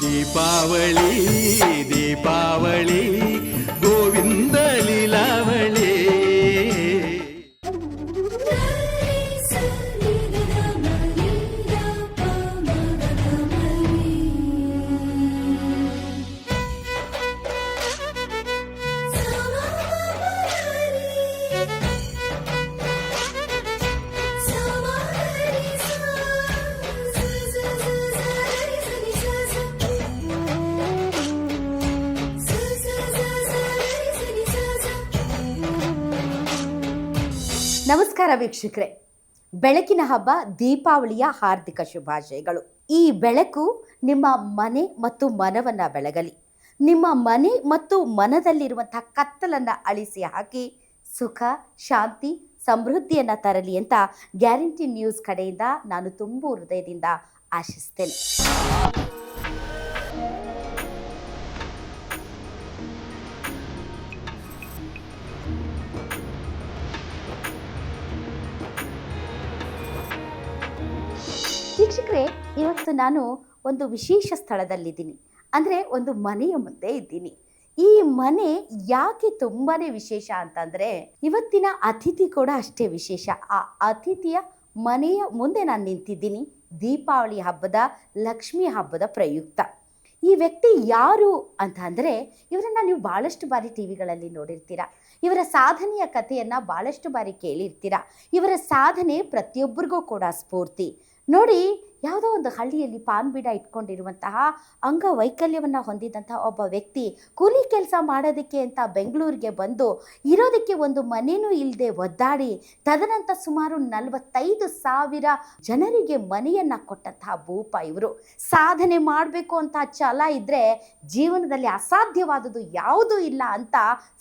ದೀಪಾವಳಿ ದೀಪಾವಳಿ ಗೋವಿಂದ ಲೀಲಾವಳಿ ನಮಸ್ಕಾರ ವೀಕ್ಷಕರೇ. ಬೆಳಕಿನ ಹಬ್ಬ, ದೀಪಾವಳಿಯ ಹಾರ್ದಿಕ ಶುಭಾಶಯಗಳು. ಈ ಬೆಳಕು ನಿಮ್ಮ ಮನೆ ಮತ್ತು ಮನವನ್ನ ಬೆಳಗಲಿ. ನಿಮ್ಮ ಮನೆ ಮತ್ತು ಮನದಲ್ಲಿರುವಂತಹ ಕತ್ತಲನ್ನ ಅಳಿಸಿ ಹಾಕಿ ಸುಖ, ಶಾಂತಿ, ಸಮೃದ್ಧಿಯನ್ನ ತರಲಿ ಅಂತ ಗ್ಯಾರಂಟಿ ನ್ಯೂಸ್ ಕಡೆಯಿಂದ ನಾನು ತುಂಬು ಹೃದಯದಿಂದ ಆಶಿಸ್ತೇನೆ. ವೀಕ್ಷಕರೇ, ಇವತ್ತು ನಾನು ಒಂದು ವಿಶೇಷ ಸ್ಥಳದಲ್ಲಿದ್ದೀನಿ. ಅಂದರೆ ಒಂದು ಮನೆಯ ಮುಂದೆ ಇದ್ದೀನಿ. ಈ ಮನೆ ಯಾಕೆ ತುಂಬಾ ವಿಶೇಷ ಅಂತಂದರೆ, ಇವತ್ತಿನ ಅತಿಥಿ ಕೂಡ ಅಷ್ಟೇ ವಿಶೇಷ. ಆ ಅತಿಥಿಯ ಮನೆಯ ಮುಂದೆ ನಾನು ನಿಂತಿದ್ದೀನಿ. ದೀಪಾವಳಿ ಹಬ್ಬದ, ಲಕ್ಷ್ಮಿ ಹಬ್ಬದ ಪ್ರಯುಕ್ತ. ಈ ವ್ಯಕ್ತಿ ಯಾರು ಅಂತ ಅಂದರೆ, ಇವರನ್ನು ನೀವು ಭಾಳಷ್ಟು ಬಾರಿ ಟಿ ವಿಗಳಲ್ಲಿ ನೋಡಿರ್ತೀರ. ಇವರ ಸಾಧನೆಯ ಕಥೆಯನ್ನು ಭಾಳಷ್ಟು ಬಾರಿ ಕೇಳಿರ್ತೀರ. ಇವರ ಸಾಧನೆ ಪ್ರತಿಯೊಬ್ಬರಿಗೂ ಕೂಡ ಸ್ಫೂರ್ತಿ. ನೋಡಿ ಯಾವುದೋ ಒಂದು ಹಳ್ಳಿಯಲ್ಲಿ ಪಾನ್ ಬಿಡ ಇಟ್ಕೊಂಡಿರುವಂತಹ ಅಂಗವೈಕಲ್ಯವನ್ನು ಹೊಂದಿದಂತಹ ಒಬ್ಬ ವ್ಯಕ್ತಿ ಕೂಲಿ ಕೆಲಸ ಮಾಡೋದಕ್ಕೆ ಅಂತ ಬೆಂಗಳೂರಿಗೆ ಬಂದು ಇರೋದಕ್ಕೆ ಒಂದು ಮನೆಯೂ ಇಲ್ಲದೆ ಒದ್ದಾಡಿ ತದನಂತರ ಸುಮಾರು ನಲವತ್ತೈದು ಸಾವಿರ ಜನರಿಗೆ ಮನೆಯನ್ನು ಕೊಟ್ಟಂತಹ ಭೂಪ ಇವರು. ಸಾಧನೆ ಮಾಡಬೇಕು ಅಂತ ಛಲ ಇದ್ದರೆ ಜೀವನದಲ್ಲಿ ಅಸಾಧ್ಯವಾದದ್ದು ಯಾವುದೂ ಇಲ್ಲ ಅಂತ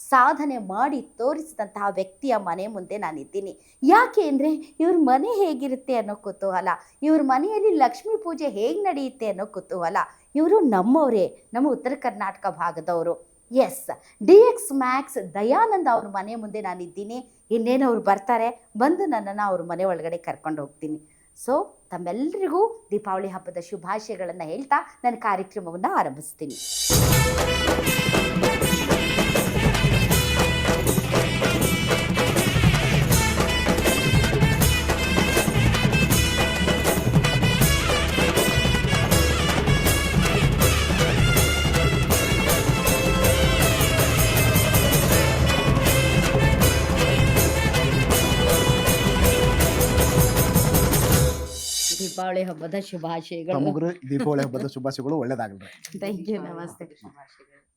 ಸಾಧನೆ ಮಾಡಿ ತೋರಿಸಿದಂತಹ ವ್ಯಕ್ತಿಯ ಮನೆ ಮುಂದೆ ನಾನಿದ್ದೀನಿ. ಯಾಕೆ ಅಂದರೆ ಇವ್ರ ಮನೆ ಹೇಗಿರುತ್ತೆ ಅನ್ನೋ ಕುತೂಹಲ. ಇವ್ರ ಮನೆಯಲ್ಲಿ ಲಕ್ಷ್ಮೀ ಪೂಜೆ ಹೇಗೆ ನಡೆಯುತ್ತೆ ಅನ್ನೋ ಕುತೂಹಲ. ಇವರು ನಮ್ಮವರೇ, ನಮ್ಮ ಉತ್ತರ Karnataka ಭಾಗದವರು. S D X Max Dayananda ಅವ್ರ ಮನೆ ಮುಂದೆ ನಾನಿದ್ದೀನಿ. ಇನ್ನೇನು ಅವ್ರು ಬರ್ತಾರೆ, ಬಂದು ನನ್ನನ್ನು ಅವ್ರ ಮನೆ ಒಳಗಡೆ ಕರ್ಕೊಂಡು ಹೋಗ್ತೀನಿ. ಸೊ ತಮ್ಮೆಲ್ಲರಿಗೂ ದೀಪಾವಳಿ ಹಬ್ಬದ ಶುಭಾಶಯಗಳನ್ನು ಹೇಳ್ತಾ ನನ್ನ ಕಾರ್ಯಕ್ರಮವನ್ನು ಆರಂಭಿಸ್ತೀನಿ. ದೀಪಾವಳಿ ಹಬ್ಬದ ಶುಭಾಶಯಗಳು. ತಮಗ್ರು ದೀಪಾವಳಿ ಹಬ್ಬದ ಶುಭಾಶಯಗಳು ಒಳ್ಳೇದಾಗಲ್ರಿ ಥ್ಯಾಂಕ್ ಯು ನಮಸ್ತೆ.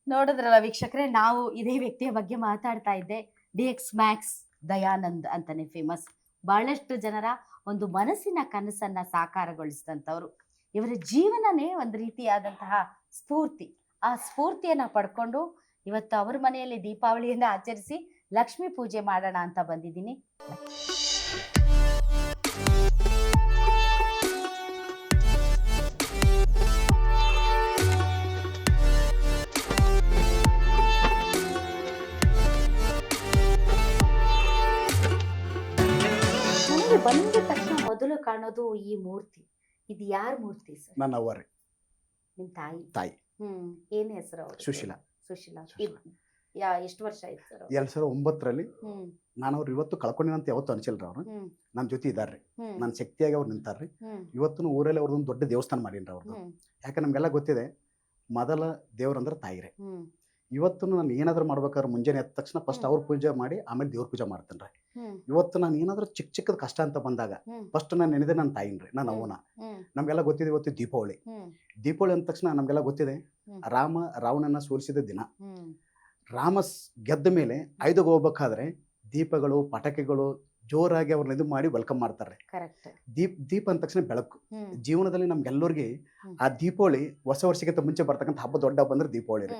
ನೋಡಿದ್ರಲ್ಲ ವೀಕ್ಷಕರೇ ನಾವು ಇದೇ ವ್ಯಕ್ತಿಯ ಬಗ್ಗೆ ಮಾತಾಡ್ತಾ ಇದ್ದೆ. ಡಿ ಎಕ್ಸ್ ಮ್ಯಾಕ್ಸ್ ದಯಾನಂದ್ ಅಂತಾನೆ ಫೇಮಸ್ ಬಹಳಷ್ಟು ಜನರ ಒಂದು ಮನಸ್ಸಿನ ಕನಸನ್ನ ಸಾಕಾರಗೊಳಿಸಿದಂಥವ್ರು. ಇವರ ಜೀವನನೇ ಒಂದು ರೀತಿಯಾದಂತಹ ಸ್ಫೂರ್ತಿ. ಆ ಸ್ಫೂರ್ತಿಯನ್ನ ಪಡ್ಕೊಂಡು ಇವತ್ತು ಅವ್ರ ಮನೆಯಲ್ಲಿ ದೀಪಾವಳಿಯನ್ನ ಆಚರಿಸಿ ಲಕ್ಷ್ಮೀ ಪೂಜೆ ಮಾಡೋಣ ಅಂತ ಬಂದಿದ್ದೀನಿ. ನನಗೆ ಬಂದ ತಕ್ಷಣ ಮೊದಲು ಕಾಣೋದು ಈ ಮೂರ್ತಿ. ಇದು ಯಾರ ಮೂರ್ತಿ ಸರ್? ನನ್ನ ಅವರೇ ನಿಮ್ ತಾಯಿ? ತಾಯಿ. ಹ್ಮ್ ಏನ್ ಹೆಸರು ಅವರು ಸುಶೀಲಾ. ಸುಶೀಲಾ. ಇದ್- ಯಾ ಎಷ್ಟು ವರ್ಷ ಆಯ್ತು ಸರ್ ಎರಡ್ ಸಾವಿರದ ಒಂಬತ್ತರಲ್ಲಿ ಹ್ಮ್. ನಾನು ಅವ್ರು ಇವತ್ತು ಕಳ್ಕೊಂಡಿನಂತ ಯಾವತ್ತು ಅನ್ಸಿಲ್ರಿ ಅವ್ರು. ಹ್ಮ್. ನನ್ನ ಜೊತೆ ಇದಾರ್ರಿ. ಹ್ಮ್. ನನ್ನ ಶಕ್ತಿಯಾಗಿ ಅವ್ರು ನಿಂತಾರ್ರಿ. ಹ್ಮ್. ಇವತ್ತು ಊರಲ್ಲಿ ಅವ್ರದ್ದೊಂದು ದೊಡ್ಡ ದೇವಸ್ಥಾನ ಮಾಡೀನಿ ಅವ್ರದ್ದು ಹ್ಮ್. ಯಾಕೆ ನಮ್ಗೆಲ್ಲ ಗೊತ್ತಿದೆ ಮೊದಲ ದೇವ್ರಂದ್ರೆ ತಾಯಿರೇ. ಹ್ಮ್. ಇವತ್ತು ನಾನು ಏನಾದರೂ ಮಾಡ್ಬೇಕಾದ್ರೆ ಮುಂಜಾನೆ ಎದ್ದ ತಕ್ಷಣ ಫಸ್ಟ್. ಅವ್ರ ಪೂಜೆ ಮಾಡಿ ಆಮೇಲೆ ದೇವ್ರ ಪೂಜೆ ಮಾಡ್ತೇನೆ ರೀ ಇವತ್ತು ನಾನು ಏನಾದರೂ ಚಿಕ್ಕ ಚಿಕ್ಕದ ಕಷ್ಟ ಅಂತ ಬಂದಾಗ ಫಸ್ಟ್ ನಾನು ನೆನೆದೆ ನನ್ನ ತಾಯಿನ್ ರೀ ನಾನು ಅವ್ವನ. ನಮಗೆಲ್ಲ ಗೊತ್ತಿದೆ ಇವತ್ತು ದೀಪಾವಳಿ. ದೀಪಾವಳಿ ಅಂದ ತಕ್ಷಣ ನಮಗೆಲ್ಲ ಗೊತ್ತಿದೆ ರಾಮ ರಾವಣನ ಸೋಲಿಸಿದ ದಿನ. ರಾಮ ಗೆದ್ದ ಮೇಲೆ ಆಯ್ದುಗೆ ಹೋಗ್ಬೇಕಾದ್ರೆ ದೀಪಗಳು ಪಟಾಕಿಗಳು ಜೋರಾಗಿ ಅವ್ರನ್ನ ಇದು ಮಾಡಿ ವೆಲ್ಕಮ್ ಮಾಡ್ತಾರೆ ದೀಪ್ ದೀಪ ಅಂದ ತಕ್ಷಣ ಬೆಳಕು. ಜೀವನದಲ್ಲಿ ನಮ್ಗೆಲ್ಲರಿಗೆ ಆ ದೀಪಾವಳಿ ಹೊಸ ವರ್ಷಕ್ಕಿಂತ ಮುಂಚೆ ಬರ್ತಕ್ಕಂಥ ಹಬ್ಬ ದೊಡ್ಡ ಹಬ್ಬ ಅಂದ್ರೆ ದೀಪಾವಳಿ ರೀ.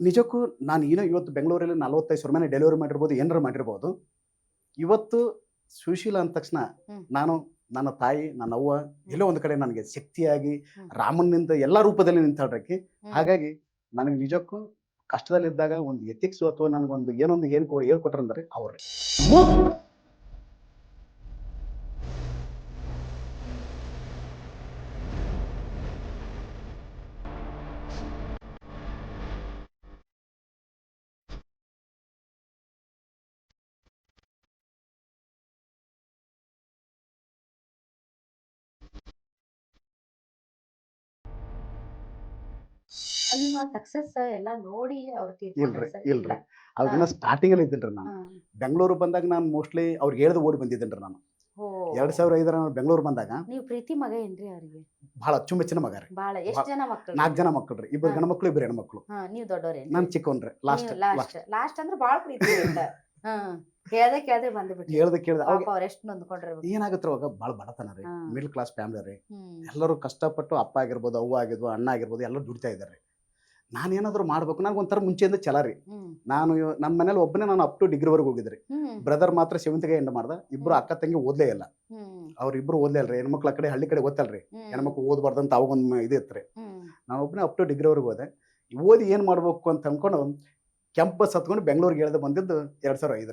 ನಿಜಕ್ಕೂ ನಾನು ಏನೋ ಇವತ್ತು ಬೆಂಗಳೂರಲ್ಲಿ ನಲವತ್ತೈದು ಸಾವಿರ ಮನೆ ಡೆಲಿವರಿ ಮಾಡಿರ್ಬೋದು ಏನಾರು ಮಾಡಿರ್ಬೋದು. ಇವತ್ತು ಸುಶೀಲ ಅಂದ ತಕ್ಷಣ ನಾನು ನನ್ನ ತಾಯಿ ನನ್ನ ಅವ್ವ ಎಲ್ಲೋ ಒಂದು ಕಡೆ ನನಗೆ ಶಕ್ತಿಯಾಗಿ. ರಾಮನಿಂದ ಎಲ್ಲ ರೂಪದಲ್ಲಿ ನಿಂತಾಡ್ರಕ್ಕೆ. ಹಾಗಾಗಿ ನನಗೆ ನಿಜಕ್ಕೂ ಕಷ್ಟದಲ್ಲಿದ್ದಾಗ ಒಂದು ಎಥಿಕ್ಸ್ ಅಥವಾ ನನಗೊಂದು ಏನೊಂದು ಏನು ಹೇಳ್ಕೊಟ್ರಂದ್ರೆ ಅವ್ರೆ. ಸಕ್ಸಸ್ ಎಲ್ಲ ನೋಡಿ ಅವ್ರು ಇಲ್ರಿ ಇಲ್ರಿ. ಅದನ್ನ ಸ್ಟಾರ್ಟಿಂಗ್ ಅಲ್ಲಿ ಇದ್ದೀನಿ ನಾನು. ಬೆಂಗಳೂರು ಬಂದಾಗ ನಾನು ಮೋಸ್ಟ್ಲಿ ಅವ್ರಿಗೆ ಹೇಳ್ದು ಓಡಿ ಬಂದಿದ್ದೀನಿ ನಾನು. ಎರಡ್ ಸಾವಿರ ಐದರ ನಾನು ಬೆಂಗಳೂರು ಬಂದಾಗ ನೀವು ಪ್ರೀತಿ ಮಗ ಏನ್ರಿ ಅವರಿಗೆ? ಬಹಳ ಅಚ್ಚುಮೆಚ್ಚಿನ ಮಗ ರೀ. ಬಹಳ ಎಷ್ಟು ಜನ ಮಕ್ಕಳು ನಾಲ್ಕು ಜನ ಮಕ್ಕಳು ರೀ. ಇಬ್ಬರು ಗಣ ಗಂಡ ಮಕ್ಕಳು ಇಬ್ಬರು ಹೆಣ್ಮಕ್ಳು. ನೀವ್ ದೊಡ್ಡವ್ರೇನ್ ನಾನು ಚಿಕ್ಕವನ್ರಿ ಲಾಸ್ಟ್ ಲಾಸ್ಟ್ ಲಾಸ್ಟ್ ಅಂದ್ರೆ ಬಹಳ ಪ್ರೀತಿ ಇರುತ್ತೆ. ಹಾ. ಕೇಳ್ದೆ ಹೇಳ್ದೆ ಕೇಳ್ದೆ. ಅವಾಗ ಪಾಪ ಅವ್ರ ಎಷ್ಟು ನೊಂದ್ಕೊಂಡಿರ್ಬೇಕು ಏನಾಗುತ್ತೆ ಅವಾಗ? ಭಾಳ ಬಡತನ ರೀ ಮಿಡ್ಲ್ ಕ್ಲಾಸ್ ಫ್ಯಾಮಿಲಿ ರೀ. ಎಲ್ಲರೂ ಕಷ್ಟಪಟ್ಟು ಅಪ್ಪ ಆಗಿರ್ಬೋದು ಅವ್ವ ಆಗಿರ್ಬೋದು ಅಣ್ಣ ಆಗಿರ್ಬೋದು ಎಲ್ಲರೂ ದುಡಿತಾ ಇದ್ದಾರೆ ನಾನು ಮಾಡಬೇಕು ಮಾಡ್ಬೇಕು ನನಗೆ ಒಂಥರ ಮುಂಚೆಯಿಂದ ಛಲ ರೀ. ನಾನು ನಮ್ಮ ಮನೇಲಿ ಒಬ್ಬನೇ ನಾನು ಅಪ್ ಟು ಡಿಗ್ರಿವರೆಗೆ ಹೋಗಿದ್ರಿ ಬ್ರದರ್ ಮಾತ್ರ ಸೆವೆಂತ್ಗೆ ಎಂಡ್ ಮಾಡ್ದ ಇಬ್ರು ಅಕ್ಕ ತಂಗಿ ಓದ್ಲೇ ಇಲ್ಲ. ಅವರಿಬ್ರು ಓದ್ಲೇ ಅಲ್ರಿ ಹೆಣ್ಮಕ್ಳು ಆ ಕಡೆ ಹಳ್ಳಿ ಕಡೆ ಗೊತ್ತಲ್ರಿ ರೀ. ಹೆಣ್ಮಕ್ಳು ಓದ್ಬಾರ್ದು ಅಂತ ಅವಾಗೊಂದು ಇದು ಇತ್ತು ರೀ. ನಾನು ಒಬ್ಬನೇ ಅಪ್ ಟು ಡಿಗ್ರಿವರೆಗೆ ಹೋದೆ. ಓದಿ ಏನು ಮಾಡಬೇಕು ಅಂತ ಅನ್ಕೊಂಡು ಕ್ಯಾಂಪಸ್ ಹತ್ಕೊಂಡು ಬೆಂಗಳೂರಿಗೆ ಹೇಳ್ದೆ ಬಂದಿದ್ದು ಎರಡು ಸಾವಿರ ಐದು